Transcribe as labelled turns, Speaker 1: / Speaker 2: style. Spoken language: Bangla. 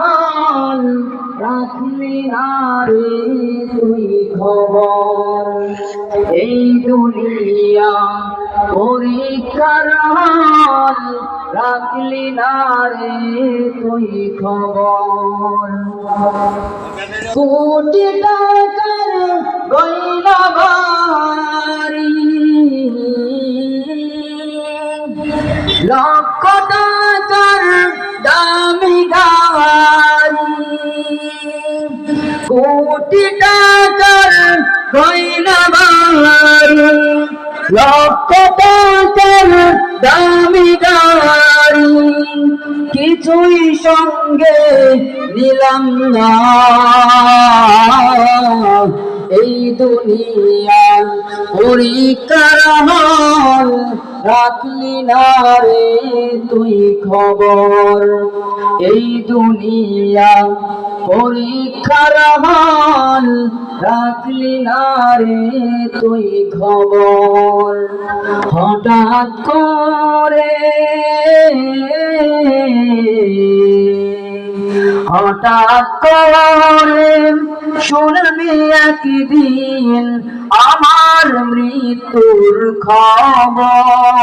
Speaker 1: হল রাখলি না রে তুই খবর। এই দুনিয়া পরীক্ষার রাখলি না রে তুই খবর। কোটি টাকার গয়না লক্ষ টাকার দামি কোটি টাকার গয়না বাড়ি লক্ষ টাকার দামি গাড়ি। কিছুই সঙ্গে নিলাম না। এই দুনিয়া পরীক্ষার হল রাখলি না রে তুই খবর। এই দুনিয়া পরীক্ষার হল রাখলি না রে তুই খবর হঠাৎ করে হঠাৎ করে শুনবি একদিন আমার মৃত্যুর খবর।